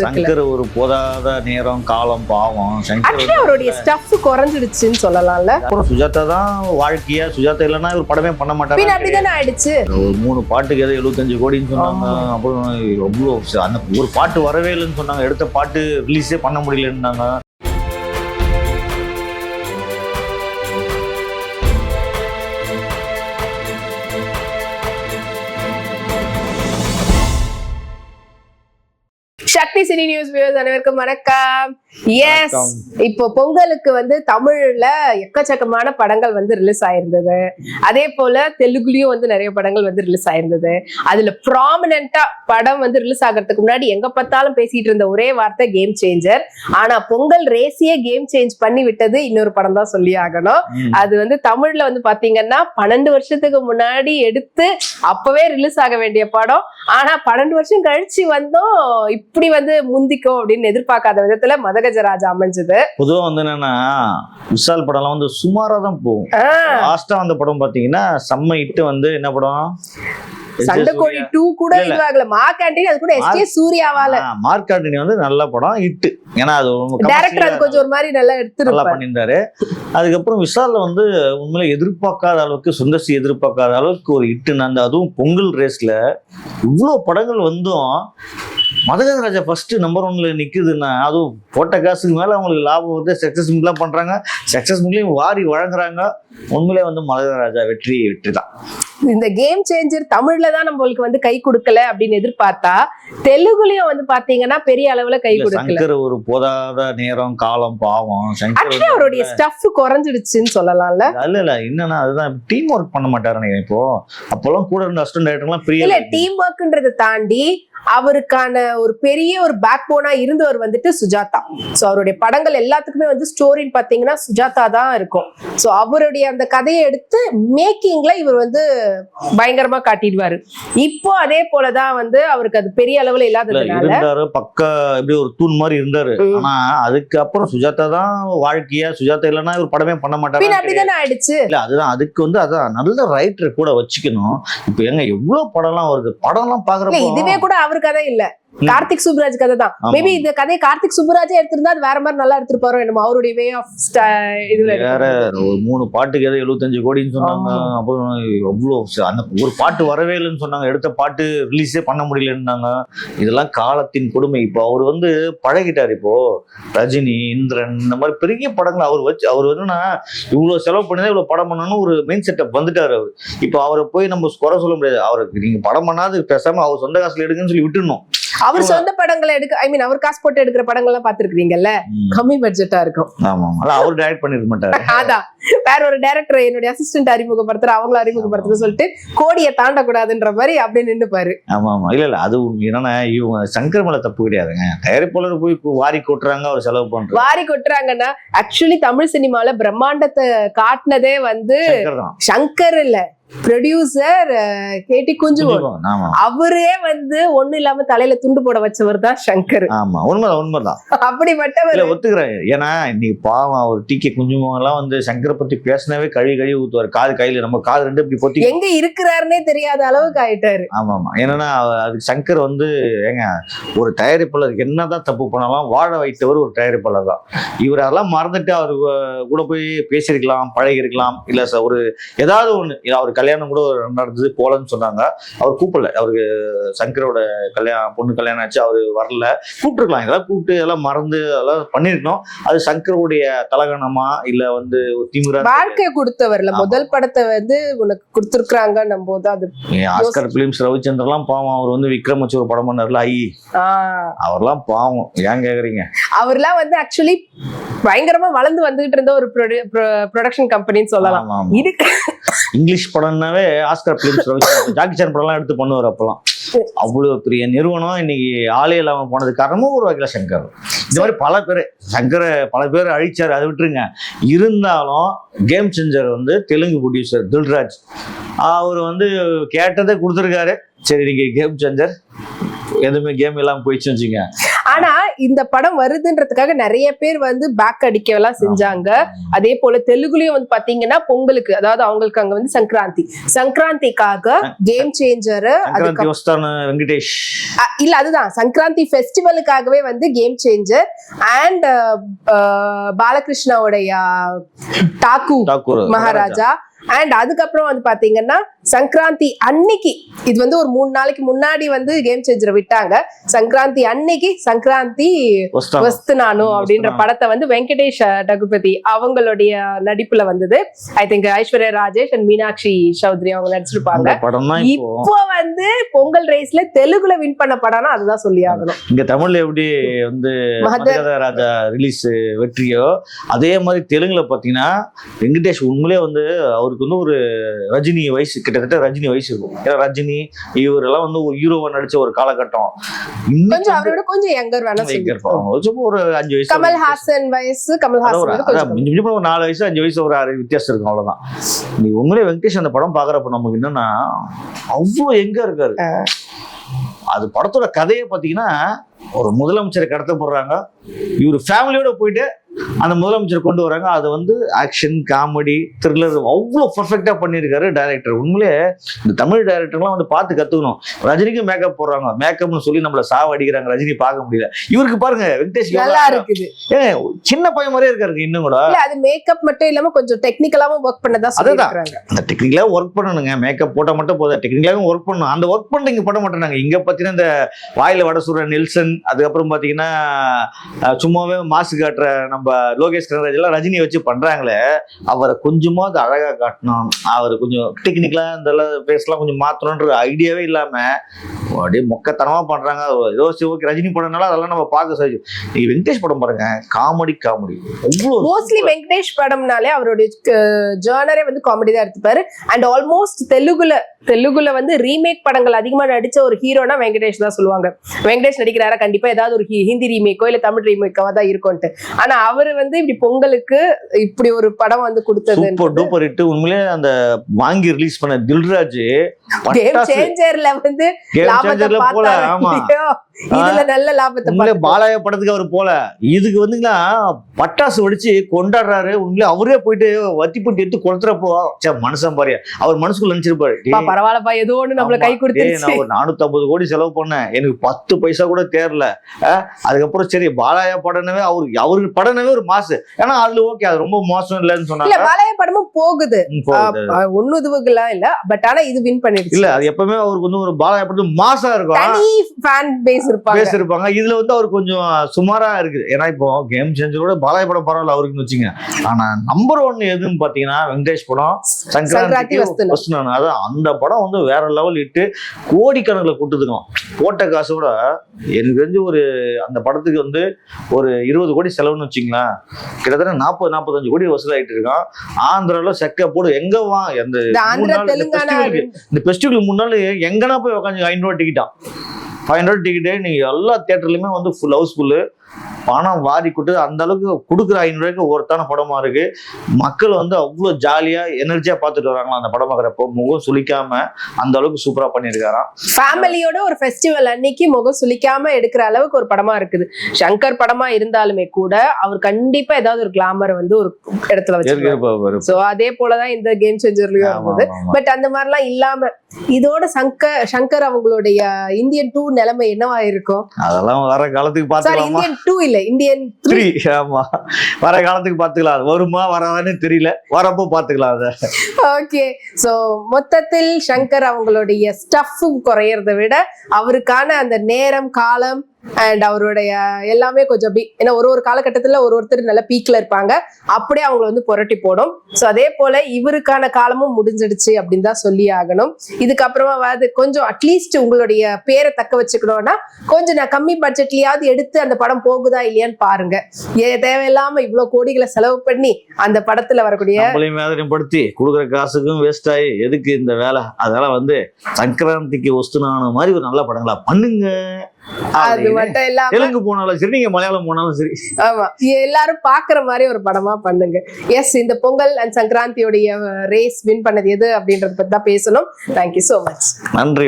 சங்கர் ஒரு போதாத நேரம் காலம் பாவம். சங்கர் அவருடைய ஸ்டஃப் குறைஞ்சிடுச்சுன்னு சொல்லலாம்ல. அப்புறம் சுஜாதா தான் வாழ்க்கையா? சுஜாதா இல்லைன்னா இவர் படமே பண்ண மாட்டாங்க அப்படிதானே ஆயிடுச்சு. ஒரு மூணு பாட்டுக்கு ஏதோ எழுபத்தஞ்சு கோடின்னு சொன்னாங்க. அப்புறம் எவ்வளோ அந்த ஒரு பாட்டு வரவே இல்லைன்னு சொன்னாங்க. எடுத்த பாட்டு ரிலீஸே பண்ண முடியலன்னாங்க. சக்தி சினி நியூஸ் வியூஸ் அனைவருக்கும் வணக்கம். எஸ். இப்போ பொங்கலுக்கு வந்து தமிழ்ல எக்கச்சக்கமான படங்கள் வந்து ரிலீஸ் ஆயிருந்தது. அதே போல தெலுங்குலயும் வந்து நிறைய படங்கள் வந்து ரிலீஸ் ஆயிருந்தது. அதுல ப்ராமினெண்டா படம் வந்து ரிலீஸ் ஆகிறதுக்கு முன்னாடி எங்க பார்த்தாலும் பேசிட்டு இருந்த ஒரே வார்த்தை கேம் சேஞ்சர் ஆனா பொங்கல் ரேசியே கேம் சேஞ்ச் பண்ணி விட்டது இன்னொரு படம் தான் சொல்லி ஆகணும். அது வந்து தமிழ்ல வந்து பாத்தீங்கன்னா பன்னெண்டு வருஷத்துக்கு முன்னாடி எடுத்து அப்பவே ரிலீஸ் ஆக வேண்டிய படம். ஆனா பன்னெண்டு வருஷம் கழிச்சு வந்தோம். இப்படி வந்து முந்திக்கும் அப்படின்னு எதிர்பார்க்காத விதத்துல மதகஜராஜா அமைஞ்சது. பொதுவா வந்து என்னன்னா விஷால் படம்லாம் வந்து சுமாரா தான் போகும். லாஸ்டா வந்த படம் பாத்தீங்கன்னா செம்ம இட்டு வந்து என்ன படம்? சண்டைக்கோழி டூ கூட. இதுவாகல. மா கேண்டீன் அது கூட எஸ் சூர்யாவால. மார்க் ஆண்டனி வந்து நல்ல படம் இட்டு ஏன்னா அது டைரக்டர் அது கொஞ்சம் ஒரு மாதிரி நல்லா நல்லா எடுத்திருப்பாரு பண்ணியிருந்தாரு. அதுக்கப்புறம் விஷால்ல வந்து உண்மையில எதிர்பார்க்காத அளவுக்கு சுந்தர்சி எதிர்பார்க்காத அளவுக்கு ஒரு இட்டு அந்த அதுவும் பொங்கல் ரேஸ்ல இவ்வளோ படங்கள் வந்தும் மதகராஜா ஃபர்ஸ்ட் நம்பர் ஒன்ல நிக்குதுன்னா அதுவும் போட்ட காசுக்கு மேல அவங்களுக்கு லாபம் வந்து சக்சஸ் மீட்லாம் பண்றாங்க. சக்சஸ் மீட்லையும் வாரி வழங்குறாங்க. உண்மையிலே வந்து மதகராஜா வெற்றி வெற்றி தான் இந்த கேம் சேஞ்சர் தமிழ்ல தான் நம்மளுக்கு வந்து கை கொடுக்கல அப்படின்னு எதிர்பார்த்தா தெலுங்குலயும் வந்து பாத்தீங்கன்னா பெரிய அளவுல கை இல்ல, கொடுக்கல. ஒரு போதாத நேரம் காலம் பாவம். ஆக்சுவலி அவருடைய ஸ்டஃப் குறைஞ்சிடுச்சுன்னு சொல்லலாம்ல. இல்ல இல்ல என்னன்னா அதுதான் டீம் ஒர்க் பண்ண மாட்டாரு இப்போ. அப்போல்லாம் கூட இருந்த அசிஸ்டன்ட் டைரக்டர்லாம் இல்ல ஃப்ரீயா டீம் ஒர்க்ன்றதை தாண்டி அவருக்கான ஒரு பெரிய ஒரு பேக் போனா இருந்தவர் வந்துட்டு சுஜாதா. சோ அவருடைய படங்கள் எல்லாத்துக்குமே வந்து ஸ்டோரின்னு பாத்தீங்கன்னா சுஜாதா தான் இருக்கும். சோ அவருடைய அந்த கதையை எடுத்து மேக்கிங்ல இவர் வந்து பயங்கரமா காட்டிடுவாரு. இப்போ அதே போலதான் வந்து அவருக்கு அது பெரிய அளவுல இல்ல இல்லாததுனால பக்க இப்படி ஒரு தூண் மாதிரி இருந்தாரு. ஆனா அதுக்கப்புறம் சுஜாதா தான் வாழ்க்கையா சுஜாதா இல்லைன்னா இவர் படமே பண்ண மாட்டாரு அப்படிதானே ஆயிடுச்சு? இல்ல அதுதான் அதுக்கு வந்து அதான் நல்ல ரைட்டர் கூட வச்சுக்கணும். இப்ப எங்க எவ்வளவு படம்லாம் வருது? படம்லாம் இல்ல பாக்குறப்போ இதுவே கூட அவர் கதை இல்ல. கார்த்திக் சுப்ராஜ் கதை தான். மேபி இந்த கதையை கார்த்திக் சுப்ராஜே எடுத்திருந்தா அது வேற மாதிரி நல்லா எடுத்திருப்பாரோ என்னமோ அவருடைய வே ஆஃப் இதுல வேற. ஒரு மூணு பாட்டுக்கு ஏதோ எழுபத்தஞ்சு கோடின்னு சொன்னாங்க. அப்புறம் எவ்வளோ அந்த ஒரு பாட்டு வரவே இல்லைன்னு சொன்னாங்க. எடுத்த பாட்டு ரிலீஸே பண்ண முடியலன்னாங்க. இதெல்லாம் காலத்தின் கொடுமை. இப்போ அவர் வந்து பழகிட்டார் இப்போ. ரஜினி இந்திரன் இந்த மாதிரி பெரிய படங்கள் அவர் வச்சு அவர் என்னன்னா இவ்வளோ செலவு பண்ணி இவ்வளோ படம் பண்ணணும்னு ஒரு மெயின் செட்டப் வந்துட்டார் அவர். இப்போ அவரை போய் நம்ம குறை சொல்ல முடியாது. அவருக்கு நீங்க படம் பண்ணாது பேசாம அவர் சொந்த காசுல எடுங்கன்னு சொல்லி விட்டுடணும். அவர் சொந்த படங்களை எடுக்க ஐ மீன் அவர் காசு போட்டு எடுக்கிற படங்கள்லாம் பாத்துருக்கீங்கல்ல ம். கம்மி பட்ஜெட்டா இருக்கும். அவர் டைரக்ட் பண்ணிருக்க மாட்டாரு. அதான். வேற ஒரு டைரக்டர் என்னுடைய அசிஸ்டன்ட் அறிமுகப்படுத்துற அவங்கள அறிமுகப்படுத்துற சொல்லிட்டு கோடியை தாண்டக்கூடாதுன்ற மாதிரி அப்படியே நின்னுப்பாரு. ஆமா ஆமா இல்ல இல்ல அது. என்னன்னா இவங்க சங்கர் மேல தப்பு கிடையாதுங்க. தயாரிப்பாளர் போய் வாரி கொட்டுறாங்க அவர் செலவு பண்றாரு. வாரி கொட்டுறாங்கன்னா ஆக்சுவலி தமிழ் சினிமால பிரம்மாண்டத்தை காட்டினதே வந்து சங்கர் இல்ல. ப்ரொடியூசர் கேடி குஞ்சுவோன் புரிஞ்சுக்கோங்க. ஆமா. அவரே வந்து ஒண்ணு இல்லாம தலையில துண்டு போட வச்சவர் தான் சங்கர். ஆமா உண்மைதான் உண்மைதான். அப்படிப்பட்டவர் ஒத்துக்கிறேன். ஏன்னா இன்னைக்கு பாவம் அவர் டி கே குஞ்சுமம் எல்லாம் வந்து சங்கரை பத்தி பேசினாவே கழுவி கழுவி ஊத்துவார். காது கையில நம்ம காது ரெண்டு இப்படி பொத்தி எங்க இருக்கிறாருன்னே தெரியாத அளவுக்கு ஆயிட்டாரு. ஆமா ஆமா. என்னன்னா அதுக்கு சங்கர் வந்து ஏங்க ஒரு தயாரிப்பாளர் என்னதான் தப்பு பண்ணாலும் வாழ வைத்தவர் ஒரு தயாரிப்பாளர் தான். இவர் அதெல்லாம் மறந்துட்டு அவர் கூட போய் பேசியிருக்கலாம் பழகி இருக்கலாம் இல்ல ஒரு ஏதாவது ஒண்ணு. இல்ல அவர் கல்யாணம் கூட நடந்தது போலன்னு சொன்னாங்க. அவர் கூப்பிடல. அவருக்கு சங்கரோட கல்யாணம் பொண்ணு கல்யாணம் ஆச்சு அவர் வரல. கூப்பிட்டுருக்கலாம். இதெல்லாம் கூப்பிட்டு இதெல்லாம் மறந்து அதெல்லாம் பண்ணிருக்கணும் அது சங்கருடைய தலகணமா? இல்ல வந்து திமிரா? வாழ்க்கை கொடுத்தவர்ல. முதல் படத்தை வந்து உனக்கு கொடுத்துருக்காங்கன்னும் போது அது ஆஸ்கர் பிலிம்ஸ் ரவிச்சந்திரன்லாம் பாவம். அவர் வந்து விக்ரம் வச்சு ஒரு படம் பண்ணார்ல ஐ. அவர்லாம் பாவம். ஏன் கேக்குறீங்க? அவர்லாம் வந்து ஆக்சுவலி பயங்கரமா வளர்ந்து வந்துகிட்டு இருந்த ஒரு ப்ரொடக்ஷன் கம்பெனின்னு சொல்லலாம். இதுக்கு இங்கிலீஷ் படம்னாவே ஆஸ்கர் பிலிம்ஸ் ஜாக்கி சான் படம்லாம் எடுத்து பண்ணுவார் அப்பெல்லாம். அவ்வளவு பெரிய நிறுவனம். இன்னைக்கு ஆளே இல்லாம போனது காரணமும் ஒரு வகையில சங்கர். இந்த மாதிரி பல பேர் சங்கரை பல பேர் அழிச்சாரு. அதை விட்டுருங்க. இருந்தாலும் கேம் செஞ்சர் வந்து தெலுங்கு ப்ரொடியூசர் தில்ராஜ். அவர் வந்து கேட்டதே கொடுத்துருக்காரு. சரி நீங்க கேம் செஞ்சர் எதுவுமே கேம் இல்லாம போயிடுச்சு வச்சுங்க இந்த படம் வருதுன்றதுக்காக நிறைய பேர் வந்து பேக் அடிக்க எல்லாம் செஞ்சாங்க. அதே போல தெலுங்குலயும் வந்து பாத்தீங்கன்னா பொங்கலுக்கு அதாவது அவங்களுக்கு அங்க வந்து சங்கராந்தி. சங்கராந்திக்காக கேம் சேஞ்சர் வெங்கடேஷ். இல்ல அதுதான். சங்கராந்தி ஃபெஸ்டிவலுக்காகவே வந்து கேம் சேஞ்சர் அண்ட் பாலகிருஷ்ணாவுடைய டாக்கு மகாராஜா. அண்ட் அதுக்கப்புறம் வந்து பாத்தீங்கன்னா சங்கராந்தி அன்னைக்கு இது வந்து ஒரு மூணு நாளைக்கு முன்னாடி வந்து கேம் சேஞ்சரை விட்டாங்க. சங்கராந்தி அன்னைக்கு சங்கராந்தி வஸ்து நானு அப்படின்ற படத்தை வந்து வெங்கடேஷ் ரகுபதி அவங்களுடைய நடிப்புல வந்தது. I think Aishwarya Rajesh and Meenakshi Chaudhary அவங்க நடிச்சிருப்பாங்க. இப்போ. வந்து பொங்கல் ரேஸ்ல தெலுங்குல வின் பண்ண படம்னா அதுதான் சொல்லி ஆகணும். இங்க தமிழ்ல எப்படி வந்து ராஜா ரிலீஸ் வெற்றியோ அதே மாதிரி தெலுங்குல பாத்தீங்கன்னா வெங்கடேஷ் உண்மையிலே வந்து அவருக்கு வந்து ஒரு ரஜினி வயசு கிட்டத்தட்ட ரஜினி வயசு இருக்கும். ஏன்னா ரஜினி இவரெல்லாம் வந்து ஒரு ஹீரோவா நடிச்ச ஒரு காலகட்டம். கொஞ்சம் அவரோட கொஞ்சம் யங்கர் வேணா வந்து சொல்லி இங்க இருப்பாங்க. சும்மா ஒரு அஞ்சு வயசு கமல் ஹாசன் வயசு. கமல் அதான் ஹாசன் ஒரு- நாலு வயசு அஞ்சு வயசு ஒரு ஆறு வித்தியாசம் இருக்கும் அவ்வளவுதான். நீ உண்மையிலே வெங்கடேஷ் அந்த படம் பாக்குறப்ப நமக்கு என்னன்னா அவ்வளோ எங்க இருக்காரு. அது படத்தோட கதையை பாத்தீங்கன்னா ஒரு முதலமைச்சரை கடத்த போடுறாங்க இவர் ஃபேமிலியோட போயிட்டு அந்த முதலமைச்சர் கொண்டு வராங்க. அது வந்து ஆக்ஷன் காமெடி த்ரில்லர் அவ்வளோ பர்ஃபெக்டா பண்ணியிருக்காரு டைரக்டர் உண்மையிலே இந்த தமிழ் டைரக்டர்லாம் வந்து பார்த்து கத்துக்கணும். ரஜினிக்கு மேக்கப் போடுறாங்க. மேக்கப்னு சொல்லி நம்மள சாவ அடிக்கிறாங்க ரஜினி பார்க்க முடியல. இவருக்கு பாருங்க வெங்கடேஷ் நல்லா இருக்குது. சின்ன பையன் மாதிரியே இருக்காரு இன்னும் கூட. அது மேக்கப் மட்டும் இல்லாம கொஞ்சம் டெக்னிக்கலாவும் ஒர்க் பண்ணதா அதுதான். அந்த டெக்னிக்கலாக ஒர்க் பண்ணணுங்க. மேக்கப் போட்டால் மட்டும் போதும். டெக்னிக்கலாகவும் ஒர்க் பண்ணணும். அந்த ஒர்க் பண்ணிட்டு இங்கே பண்ண மாட்டேனாங்க. இங்கே பார்த்தீங்கன்னா இந்த வாயில வட சுடுற நெல்சன் அதுக்கப்புறம் பார்த்தீங்கன்னா சும்மாவே மாசு காட்டுற நம்ம லோகேஷ் கனகராஜ் எல்லாம் ரஜினி வச்சு பண்றாங்களே அவரை கொஞ்சமாவது அழகா காட்டணும். அவர் கொஞ்சம் டெக்னிக்கலா இந்த ஃபேஸ்லாம் கொஞ்சம் மாற்றணுன்ற ஐடியாவே இல்லாம அப்படியே மொக்கத்தனமா பண்றாங்க. ஏதோ ஓகே ரஜினி படம்னால அதெல்லாம் நம்ம பார்க்க சரி. நீங்க வெங்கடேஷ் படம் பாருங்க. Comedy comedy. அவ்வளோ மோஸ்ட்லி வெங்கடேஷ் படம்னாலே அவருடைய ஜேர்னரே வந்து காமெடி தான் எடுத்துப்பாரு. அண்ட் ஆல்மோஸ்ட் தெலுங்குல தெலுங்குல வந்து ரீமேக் படங்கள் அதிகமா நடிச்ச ஒரு ஹீரோனா வெங்கடேஷ் தான் சொல்லுவாங்க. வெங்கடேஷ் நடிக்கிறாரா? கண்டிப்பா ஏதாவது ஒரு ஹிந்தி ரீமேக்கோ இல்ல தமிழ் ரீமேக்கோ தான் இருக்கும்ட்டு ஆனா அவரு வந்து இப்படி பொங்கலுக்கு இப்படி ஒரு படம் வந்து கொடுத்தது சூப்பர் டூப்பர் ஹிட் உண்மையிலே அந்த வாங்கி ரிலீஸ் பண்ண தில்ராஜ் வந்து லாபத்தை போல. ஆமா. இதுல நல்ல லாபத்தை உண்மையிலே. பாலாய படத்துக்கு அவர் போல. இதுக்கு வந்துங்களா பட்டாசு வெடிச்சு கொண்டாடுறாரு. உண்மையிலே அவரே போயிட்டு வத்தி போட்டு எடுத்து கொளுத்துறப்போ சே மனுஷன் பாரு. அவர் மனசுக்குள்ள நினைச்சிருப்பாரு. பா, "டேய், பரவாயில்லப்பா ஏதோ ஒண்ணு நம்மள கை கொடுத்துருச்சு. நான் ஒரு நானூத்தி கோடி செலவு பண்ணேன். எனக்கு பத்து பைசா கூட தேரல அதுக்கப்புறம் சரி பாலாயா படனவே அவருக்கு அவருக்கு படனவே ஒரு மாசு. ஏன்னா அதுல ஓகே அது ரொம்ப மோசம் இல்லைன்னு இல்ல சொன்னாங்க பாலைய படமும் போகுது. ஒன்னு இதுவுகெல்லாம் இல்ல. பட் ஆனா இது வின் பண்ணிடுச்சு. இல்ல அது எப்பவுமே அவருக்கு வந்து ஒரு பாலாயா படத்து மாசா இருக்கும். தனி ஃபேன் பேஸ் இருப்பாங்க. பேசிருப்பாங்க இதுல வந்து அவர் கொஞ்சம் சுமாரா இருக்குது ஏன்னா இப்போ கேம் சேஞ்சரோட பாலாய படம் பரவாயில்ல அவருக்குன்னு வச்சுங்க ஆனா நம்பர் ஒன் எதுன்னு பாத்தீங்கன்னா வெங்கடேஷ் படம் சங்கராந்தி. வஸ்துனானு அதான் அந்த படம் வந்து வேற லெவல் இட்டு கோடிக்கணக்கில் கூட்டுதுக்கும் போட்ட காசு கூட எனக்கு தெரிஞ்சு ஒரு அந்த படத்துக்கு வந்து ஒரு இருபது கோடி செலவுன்னு வச்சுங்களேன் கிட்டத்தட்ட நாற்பது நாற்பத்தஞ்சு கோடி வசூலாயிட்டு இருக்கான். ஆந்திரால செக்க போடு எங்க வா எந்த இந்த ஃபெஸ்டிவல் மூணு நாள் எங்கன்னா போய் உட்காந்து ஐநூறு டிக்கெட்டா ஃபைவ் ஹண்ட்ரட் டிக்கெட்டு நீங்க எல்லா தியேட்டர்லயுமே வந்து ஃபுல் ஹவுஸ்ஃபுல்லு பணம் வாரி கொட்டு அந்த அளவுக்கு கொடுக்குற ஐநூறுக்கு ஒருத்தான படமா இருக்கு. மக்கள் வந்து அவ்வளோ ஜாலியா எனர்ஜியா பார்த்துட்டு வராங்களா அந்த படம் பார்க்குறப்போ முகம் சுளிக்காம அந்த அளவுக்கு சூப்பரா பண்ணியிருக்காராம். ஃபேமிலியோட ஒரு ஃபெஸ்டிவல் அன்னைக்கு முகம் சுளிக்காம எடுக்கிற அளவுக்கு ஒரு படமா இருக்குது. சங்கர் படமா இருந்தாலுமே கூட அவர் கண்டிப்பா ஏதாவது ஒரு கிளாமர் வந்து ஒரு இடத்துல வச்சிருக்காரு சோ அதே போலதான் இந்த கேம் சேஞ்சர்லயும் இருந்தது. பட் அந்த மாதிரிலாம் இல்லாம இதோட சங்கர் சங்கர் அவங்களுடைய இந்தியன் டூ நிலைமை என்னவா இருக்கும்? அதெல்லாம் வர காலத்துக்கு பார்த்துக்கலாமா? இந்தியன் டூ இல்ல. இந்தியன் த்ரீ ஆமா. வர காலத்துக்கு பார்த்துக்கலாம். அது வருமா வராதான்னு தெரியல. வரப்போ பார்த்துக்கலாம் அதை. ஓகே சோ மொத்தத்தில் சங்கர் அவங்களுடைய ஸ்டஃப்பும் குறையறத விட அவருக்கான அந்த நேரம் காலம் அண்ட் அவருடைய எல்லாமே கொஞ்சம் அப்படி ஏன்னா ஒரு ஒரு காலகட்டத்துல ஒரு ஒருத்தர் நல்ல பீக்ல இருப்பாங்க. அப்படியே அவங்கள வந்து புரட்டி போடும். சோ அதே போல இவருக்கான காலமும் முடிஞ்சிடுச்சு அப்படின்னு தான் சொல்லி ஆகணும். இதுக்கப்புறமா வந்து கொஞ்சம் அட்லீஸ்ட் உங்களுடைய பேரை தக்க வச்சுக்கணும்னா கொஞ்சம் நான் கம்மி பட்ஜெட்லயாவது எடுத்து அந்த படம் போகுதா இல்லையான்னு பாருங்க. ஏ தேவையில்லாம இவ்வளவு கோடிகளை செலவு பண்ணி அந்த படத்துல வரக்கூடிய படுத்தி கொடுக்குற காசுக்கும் வேஸ்ட் ஆகி எதுக்கு இந்த வேலை? அதெல்லாம் வந்து சங்கராந்திக்கு ஒஸ்துனான மாதிரி ஒரு நல்ல படங்களா பண்ணுங்க. அது. மட்டும் இல்லாம தெலுங்கு போனாலும் சரி நீங்க மலையாளம் போனாலும் சரி. ஆமா. எல்லாரும் பாக்குற மாதிரி ஒரு படமா பண்ணுங்க. எஸ் இந்த பொங்கல் அண்ட் சங்கராந்தியோடைய ரேஸ் வின் பண்ணது எது அப்படின்றத பத்தி தான் பேசணும். தேங்க்யூ so மச் நன்றி.